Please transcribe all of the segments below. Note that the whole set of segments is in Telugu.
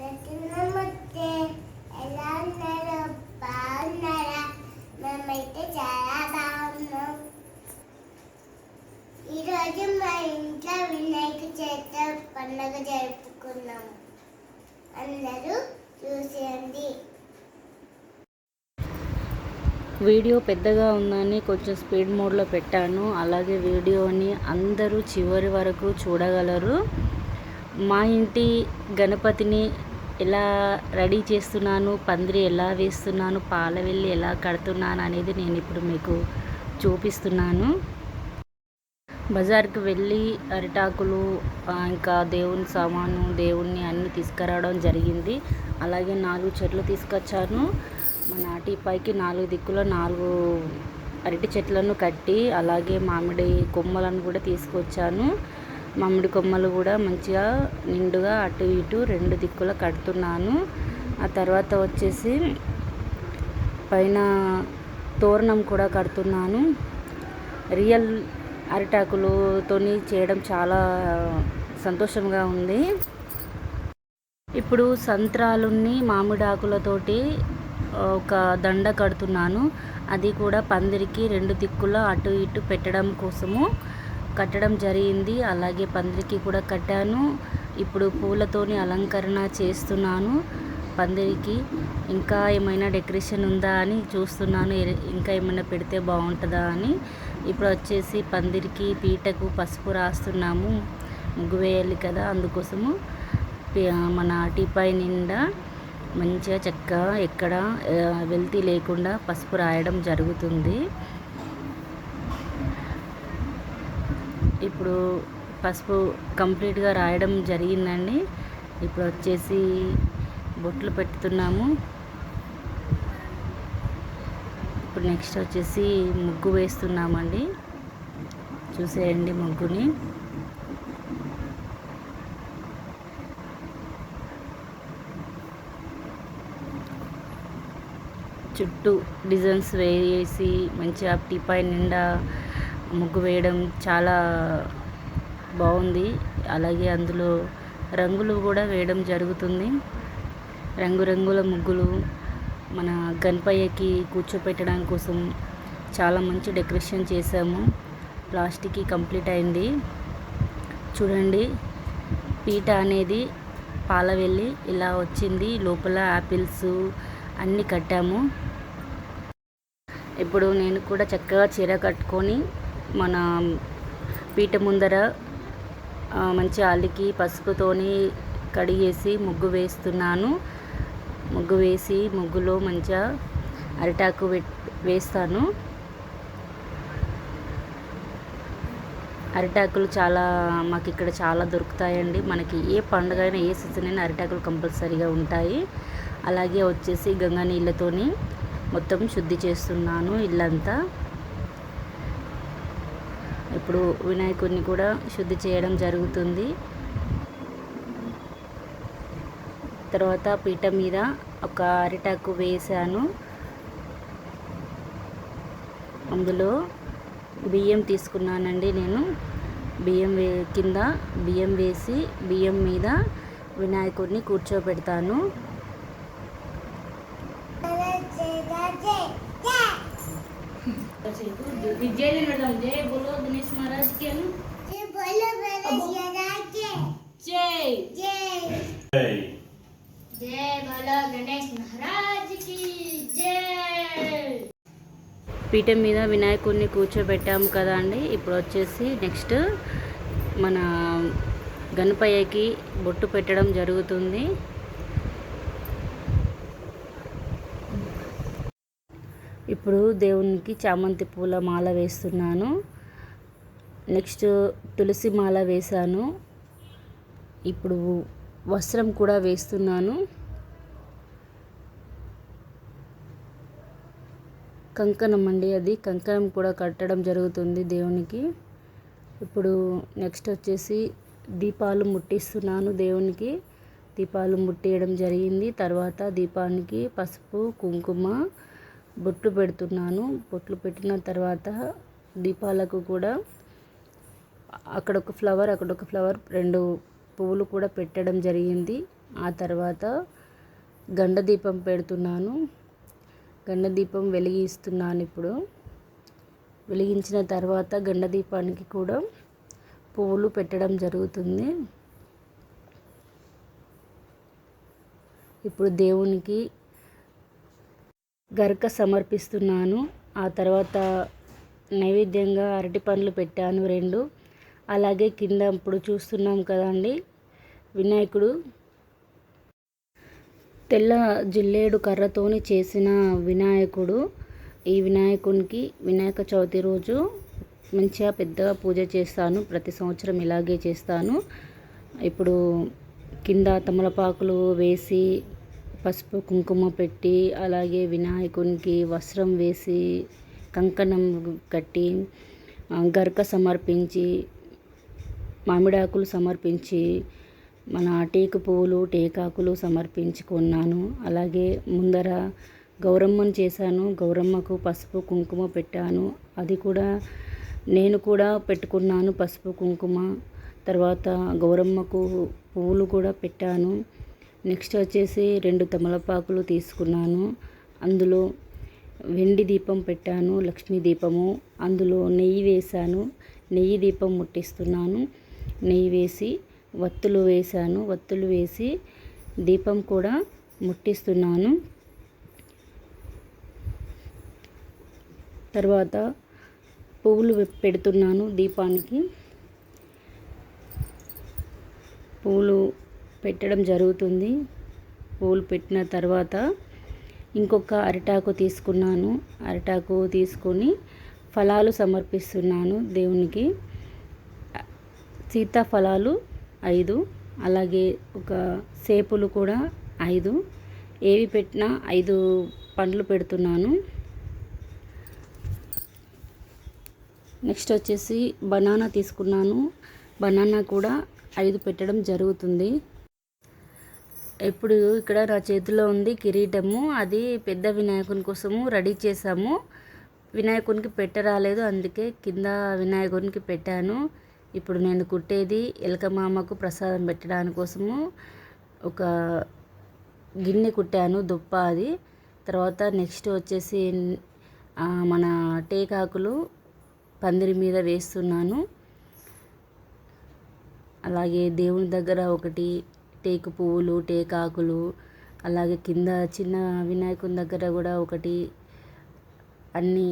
నమస్తే ఎలా ఉన్నారు బాగున్నారా మేమైతే చాలా బాగున్నాం ఈరోజు మా ఇంట్లో వినాయక చవితి పండుగ జరుపుకున్నాము అందరూ చూసేయండి. వీడియో పెద్దగా ఉందని కొంచెం స్పీడ్ మోడ్లో పెట్టాను. అలాగే వీడియోని అందరూ చివరి వరకు చూడగలరు. మా ఇంటి గణపతిని ఎలా రెడీ చేస్తున్నాను పందిరి ఎలా వేస్తున్నాను పాల వెళ్ళి ఎలా కడుతున్నాను అనేది నేను ఇప్పుడు మీకు చూపిస్తున్నాను. బజార్కి వెళ్ళి అరిటాకులు ఇంకా దేవుని సామాను దేవుణ్ణి అన్నీ తీసుకురావడం జరిగింది. అలాగే నాలుగు చెట్లు తీసుకొచ్చాను. మా నాటి పైకి నాలుగు దిక్కులో నాలుగు అరటి చెట్లను కట్టి అలాగే మామిడి కొమ్మలను కూడా తీసుకొచ్చాను. మామిడి కొమ్మలు కూడా మంచిగా నిండుగా అటు ఇటు రెండు దిక్కుల కడుతున్నాను. ఆ తర్వాత వచ్చేసి పైన తోరణం కూడా కడుతున్నాను. రియల్ అరిటాకులతోని చేయడం చాలా సంతోషంగా ఉంది. ఇప్పుడు సంత్రాలుని మామిడి ఆకులతోటి ఒక దండ కడుతున్నాను. అది కూడా పందిరికి రెండు దిక్కుల అటు ఇటు పెట్టడం కోసము. కట్టడం జరిగింది. అలాగే పందిరికి కూడా కట్టాను. ఇప్పుడు పూలతోని అలంకరణ చేస్తున్నాను పందిరికి. ఇంకా ఏమైనా డెకరేషన్ ఉందా అని చూస్తున్నాను. ఇంకా ఏమైనా పెడితే బాగుంటుందా అని. ఇప్పుడు వచ్చేసి పందిరికి పీటకు పసుపు రాస్తున్నాము. ముగ్గు వేయాలి కదా. అందుకోసము మన టీపాయ్ నిండా మంచిగా చక్కగా ఎక్కడ వెళ్తీ వెల్తీ లేకుండా పసుపు రాయడం జరుగుతుంది. ఇప్పుడు పసుపు కంప్లీట్గా రాయడం జరిగిందండి. ఇప్పుడు వచ్చేసి బొట్లు పెట్టుతున్నాము. ఇప్పుడు నెక్స్ట్ వచ్చేసి ముగ్గు వేస్తున్నామండి. చూసేయండి ముగ్గుని. చుట్టూ డిజైన్స్ వేసి మంచిగా టీపాయ్ నిండా ముగ్గు వేయడం చాలా బాగుంది. అలాగే అందులో రంగులు కూడా వేయడం జరుగుతుంది. రంగురంగుల ముగ్గులు మన గణపయ్యకి కూర్చోపెట్టడం కోసం చాలా మంచి డెకరేషన్ చేసాము లాస్ట్కి కంప్లీట్ అయింది. చూడండి పీట అనేది పాలవెల్లి ఇలా వచ్చింది. లోపల యాపిల్స్ అన్నీ కట్టాము. ఇప్పుడు నేను కూడా చక్కగా చీర కట్టుకొని మన పీట ముందర మంచి అలికి పసుపుతోని కడిగేసి ముగ్గు వేస్తున్నాను. ముగ్గు వేసి ముగ్గులో మంచిగా అరిటాకు వేస్తాను. అరిటాకులు చాలా మాకు ఇక్కడ చాలా దొరుకుతాయండి. మనకి ఏ పండుగ అయినా ఏ సీజన్ అయినా అరిటాకులు కంపల్సరీగా ఉంటాయి. అలాగే వచ్చేసి గంగా నీళ్ళతోని మొత్తం శుద్ధి చేస్తున్నాను ఇల్లంతా. ఇప్పుడు వినాయకుడిని కూడా శుద్ధి చేయడం జరుగుతుంది. తర్వాత పీట మీద ఒక అరిటాకు వేసాను అందులో బియ్యం తీసుకున్నానండి నేను. బియ్యం వే కింద బియ్యం వేసి బియ్యం మీద వినాయకుడిని కూర్చోబెడతాను. జై జై బోలో గణేష్ మహారాజ్ కి बोलो मेरे जय జై जय जय बोलो गणेश महाराज की जय పీఠం మీద వినాయకుడిని కూర్చోబెట్టాము కదా అండి ఇప్పుడు వచ్చేసి నెక్స్ట్ మన గణపయ్యకి బొట్టు పెట్టడం జరుగుతుంది ఇప్పుడు దేవునికి చామంతి పూల మాల వేస్తున్నాను. నెక్స్ట్ తులసి మాల వేశాను. ఇప్పుడు వస్త్రం కూడా వేస్తున్నాను. కంకణం అండి అది. కంకణం కూడా కట్టడం జరుగుతుంది దేవునికి. ఇప్పుడు నెక్స్ట్ వచ్చేసి దీపాలు ముట్టిస్తున్నాను దేవునికి. దీపాలు ముట్టేయడం జరిగింది. తర్వాత దీపానికి పసుపు కుంకుమ బొట్లు పెడుతున్నాను. బొట్లు పెట్టిన తర్వాత దీపాలకు కూడా అక్కడ ఒక ఫ్లవర్ అక్కడ ఒక ఫ్లవర్ రెండు పువ్వులు కూడా పెట్టడం జరిగింది. ఆ తర్వాత గండ దీపం పెడుతున్నాను. గండ దీపం వెలిగిస్తున్నాను ఇప్పుడు. వెలిగించిన తర్వాత గండ దీపానికి కూడా పువ్వులు పెట్టడం జరుగుతుంది. ఇప్పుడు దేవునికి గరక సమర్పిస్తున్నాను. ఆ తర్వాత నైవేద్యంగా అరటి పండ్లు పెట్టాను రెండు. అలాగే కింద ఇప్పుడు చూస్తున్నాం కదండి వినాయకుడు. తెల్ల జిల్లేడు కర్రతోని చేసిన వినాయకుడు. ఈ వినాయకునికి వినాయక చవితి రోజు మంచిగా పెద్దగా పూజ చేస్తాను. ప్రతి సంవత్సరం ఇలాగే చేస్తాను. ఇప్పుడు కింద తమలపాకులు వేసి పసుపు కుంకుమ పెట్టి అలాగే వినాయకునికి వస్త్రం వేసి కంకణం కట్టి గరక సమర్పించి మామిడాకులు సమర్పించి మన టేకు పువ్వులు టేకాకులు సమర్పించుకున్నాను. అలాగే ముందర గౌరమ్మను చేశాను. గౌరమ్మకు పసుపు కుంకుమ పెట్టాను. అది కూడా నేను కూడా పెట్టుకున్నాను పసుపు కుంకుమ. తర్వాత గౌరమ్మకు పువ్వులు కూడా పెట్టాను. నెక్స్ట్ వచ్చేసి రెండు తమలపాకులు తీసుకున్నాను. అందులో వెండి దీపం పెట్టాను లక్ష్మీ దీపము. అందులో నెయ్యి వేశాను నెయ్యి దీపం ముట్టిస్తున్నాను. నెయ్యి వేసి వత్తులు వేశాను వత్తులు వేసి దీపం కూడా ముట్టిస్తున్నాను. తర్వాత పువ్వులు పెడుతున్నాను దీపానికి. పువ్వులు పెట్టడం జరుగుతుంది. పూలు పెట్టిన తర్వాత ఇంకొక అరిటాకు తీసుకున్నాను. అరిటాకు తీసుకొని ఫలాలు సమర్పిస్తున్నాను దేవునికి. సీతాఫలాలు ఐదు అలాగే ఒక సేపులు కూడా ఐదు. ఏవి పెట్టినా ఐదు పండ్లు పెడుతున్నాను. నెక్స్ట్ వచ్చేసి బనానా తీసుకున్నాను. బనానా కూడా ఐదు పెట్టడం జరుగుతుంది. ఇప్పుడు ఇక్కడ నా చేతిలో ఉంది కిరీటము. అది పెద్ద వినాయకుని కోసము రెడీ చేసాము వినాయకునికి పెట్టరాలేదు అందుకే కింద వినాయకునికి పెట్టాను. ఇప్పుడు నేను కుట్టేది ఎలకమామకు ప్రసాదం పెట్టడానికి కోసము. ఒక గిన్నె కుట్టాను దుప్ప అది. తర్వాత నెక్స్ట్ వచ్చేసి మన టేకాకులు పందిరి మీద వేస్తున్నాను. అలాగే దేవుని దగ్గర ఒకటి టేకు పువ్వులు టేకాకులు అలాగే కింద చిన్న వినాయకుని దగ్గర కూడా ఒకటి అన్ని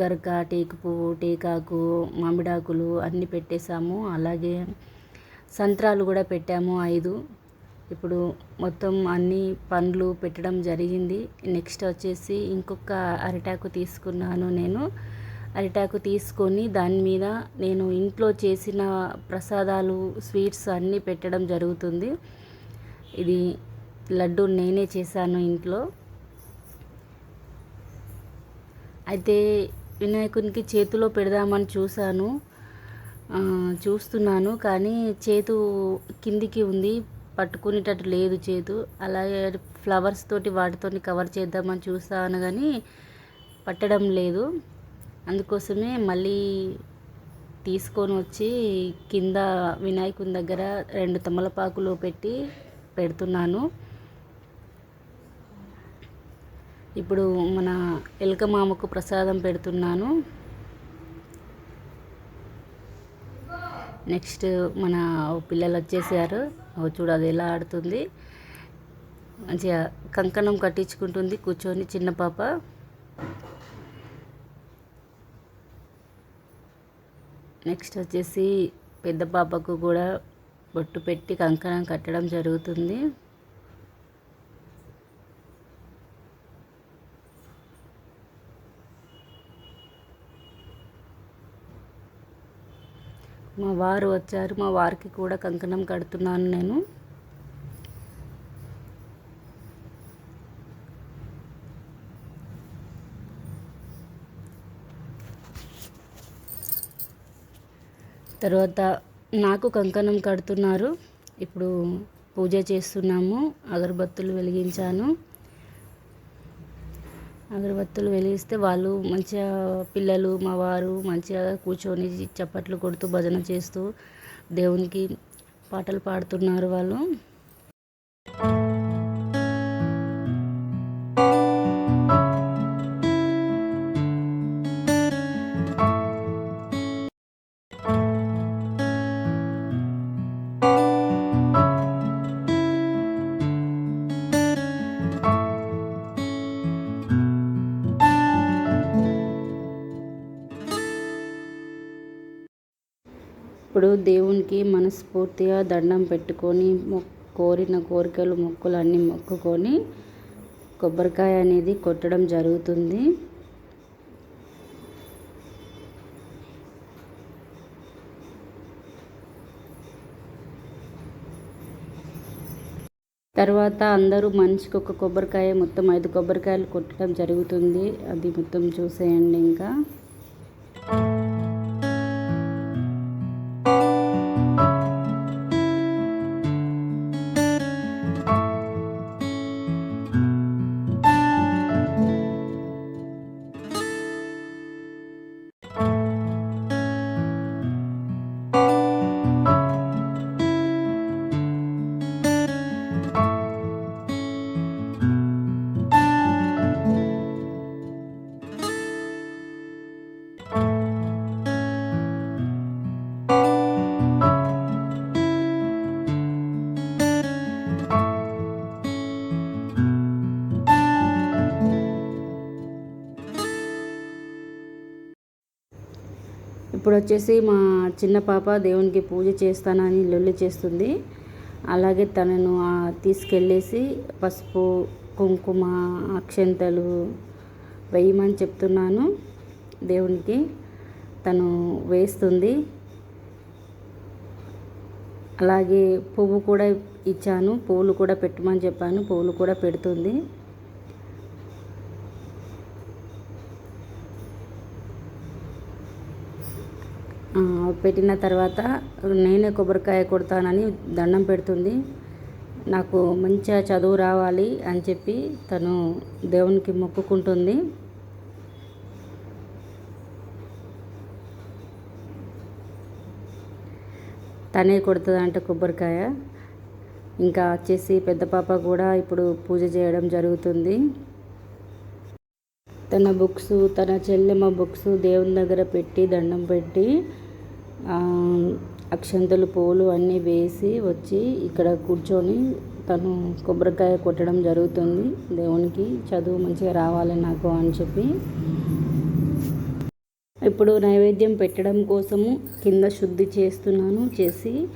గరక టేకు పువ్వు టేకాకు మామిడాకులు అన్నీ పెట్టేశాము. అలాగే సంత్రాలు కూడా పెట్టాము ఐదు. ఇప్పుడు మొత్తం అన్ని పండ్లు పెట్టడం జరిగింది. నెక్స్ట్ వచ్చేసి ఇంకొక అరిటాకు తీసుకున్నాను నేను. అరిటాకు తీసుకొని దాని మీద నేను ఇంట్లో చేసిన ప్రసాదాలు స్వీట్స్ అన్నీ పెట్టడం జరుగుతుంది. ఇది లడ్డు నేనే చేశాను ఇంట్లో. అయితే వినాయకునికి చేతిలో పెడదామని చూశాను. చూస్తున్నాను కానీ చేతు కిందికి ఉంది పట్టుకునేటట్టు లేదు చేతు. అలాగే ఫ్లవర్స్ తోటి వాటితోని కవర్ చేద్దామని చూస్తాను కానీ పట్టడం లేదు. అందుకోసమే మళ్ళీ తీసుకొని వచ్చి కింద వినాయకుని దగ్గర రెండు తమలపాకులు పెట్టి పెడుతున్నాను. ఇప్పుడు మన ఎలక మామకు ప్రసాదం పెడుతున్నాను. నెక్స్ట్ మన పిల్లలు వచ్చేసారు. చూడు అది ఎలా ఆడుతుంది. మంచిగా కంకణం కట్టించుకుంటుంది కూర్చొని చిన్న పాప. నెక్స్ట్ వచ్చేసి పెద్ద పాపకు కూడా బొట్టు పెట్టి కంకణం కట్టడం జరుగుతుంది. మా వారు వచ్చారు మా వారికి కూడా కంకణం కడుతున్నాను నేను. తర్వాత నాకు కంకణం కడుతున్నారు. ఇప్పుడు పూజ చేస్తున్నాము. అగరబత్తులు వెలిగించాను. అగరబత్తులు వెలిగిస్తే వాళ్ళు మంచిగా పిల్లలు మా వారు మంచిగా కూర్చొని చప్పట్లు కొడుతూ భజన చేస్తూ దేవునికి పాటలు పాడుతున్నారు వాళ్ళు. దేవునికి మనస్ఫూర్తిగా దండం పెట్టుకొని మొ- కోరిన కోరికలు మొక్కులు అన్నీ మొక్కుకొని కొబ్బరికాయ అనేది కొట్టడం జరుగుతుంది. తర్వాత అందరూ మనిషికి ఒక కొబ్బరికాయ మొత్తం ఐదు కొబ్బరికాయలు కొట్టడం జరుగుతుంది. అది మొత్తం చూసేయండి ఇంకా. ఇప్పుడు వచ్చేసి మా చిన్న పాప దేవునికి పూజ చేస్తానని లొల్లి చేస్తుంది. అలాగే తనను తీసుకెళ్ళేసి పసుపు కుంకుమ అక్షంతలు వేయమని చెప్తున్నాను దేవునికి. తను వేస్తుంది. అలాగే పువ్వు కూడా ఇచ్చాను. పువ్వులు కూడా పెట్టమని చెప్పాను. పువ్వులు కూడా పెడుతుంది. పెట్టిన తర్వాత నేనే కొబ్బరికాయ కొడతానని దండం పెడుతుంది. నాకు మంచిగా చదువు రావాలి అని చెప్పి తను దేవునికి మొక్కుకుంటుంది. తనే కొడుతుందంట కొబ్బరికాయ. ఇంకా వచ్చేసి పెద్ద పాప కూడా ఇప్పుడు పూజ చేయడం జరుగుతుంది. తన బుక్స్ తన చెల్లెమ్మ బుక్స్ దేవుని దగ్గర పెట్టి దండం పెట్టి అక్షంతలు పూలు అన్నీ వేసి వచ్చి ఇక్కడ కూర్చొని తను కొబ్బరికాయ కొట్టడం జరుగుతుంది. దేవునికి చదువు మంచిగా రావాలి నాకు అని చెప్పి. ఇప్పుడు నైవేద్యం పెట్టడం కోసము కింద శుద్ధి చేస్తున్నాను. చేసి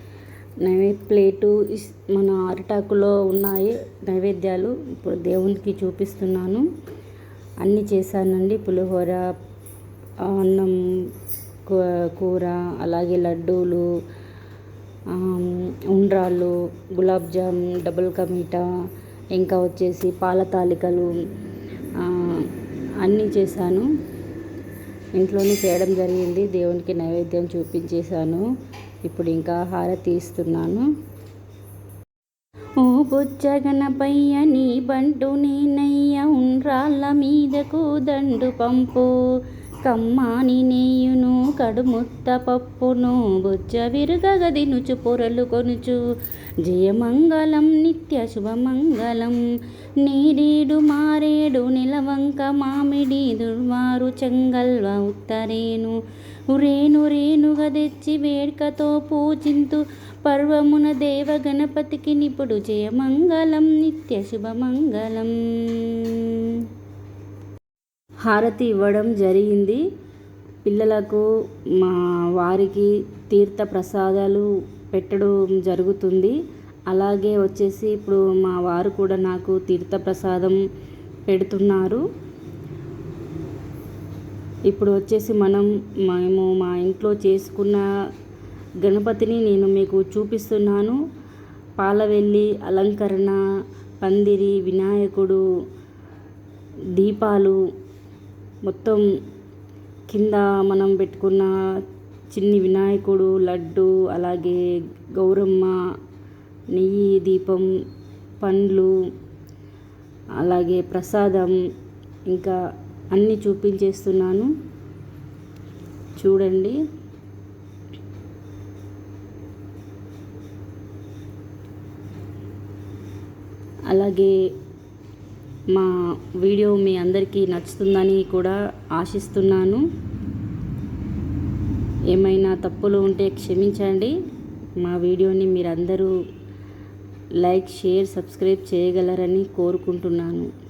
నైవేద్య ప్లేటు ఇస్- మన అరిటాకులో ఉన్నాయి నైవేద్యాలు. ఇప్పుడు దేవునికి చూపిస్తున్నాను. అన్నీ చేశానండి. పులిహోర అన్నం కూర అలాగే లడ్డూలు ఉండ్రాళ్ళు గులాబ్ జామ్ డబుల్ కా మీఠా ఇంకా వచ్చేసి పాల తాలికలు అన్నీ చేశాను. ఇంట్లోనే చేయడం జరిగింది. దేవునికి నైవేద్యం చూపించేశాను. ఇప్పుడు ఇంకా హారతి ఇస్తున్నాను. ఓ బొచ్చగనపయ్య నీ బంటు నేనయ్య ఉండ్రాళ్ళ మీదకు దండు పంపు. కమ్మాని నేయును కడుముత్త పప్పును బొచ్చ విరుగగ దినుచు పొరలు కొనుచు. జయమంగళం నిత్య శుభమంగళం. నీడేడు మారేడు నిలవంక మామిడి దుర్వారు చెంగల్వ ఉత్తరేను. రేణు రేణుగా తెచ్చి వేడుకతో పూజింతు పర్వమున దేవ గణపతికి నిపుడు జయమంగళం నిత్య శుభమంగళం. హారతి ఇవ్వడం జరిగింది. పిల్లలకు మా వారికి తీర్థ ప్రసాదాలు పెట్టడం జరుగుతుంది. అలాగే వచ్చేసి ఇప్పుడు మా వారు కూడా నాకు తీర్థ ప్రసాదం పెడుతున్నారు. ఇప్పుడు వచ్చేసి మనం మేము మా ఇంట్లో చేసుకున్న గణపతిని నేను మీకు చూపిస్తున్నాను. పాలవెల్లి అలంకరణ పందిరి వినాయకుడు దీపాలు మొత్తం కింద మనం పెట్టుకున్న చిన్ని వినాయకుడు లడ్డు అలాగే గౌరమ్మ నెయ్యి దీపం పండ్లు అలాగే ప్రసాదం ఇంకా అన్నీ చూపించేస్తున్నాను. చూడండి. అలాగే మా వీడియో మీ అందరికీ నచ్చుతుందని కూడా ఆశిస్తున్నాను. ఏమైనా తప్పులు ఉంటే క్షమించండి. మా వీడియోని మీరందరూ లైక్ షేర్ సబ్స్క్రైబ్ చేయగలరని కోరుకుంటున్నాను.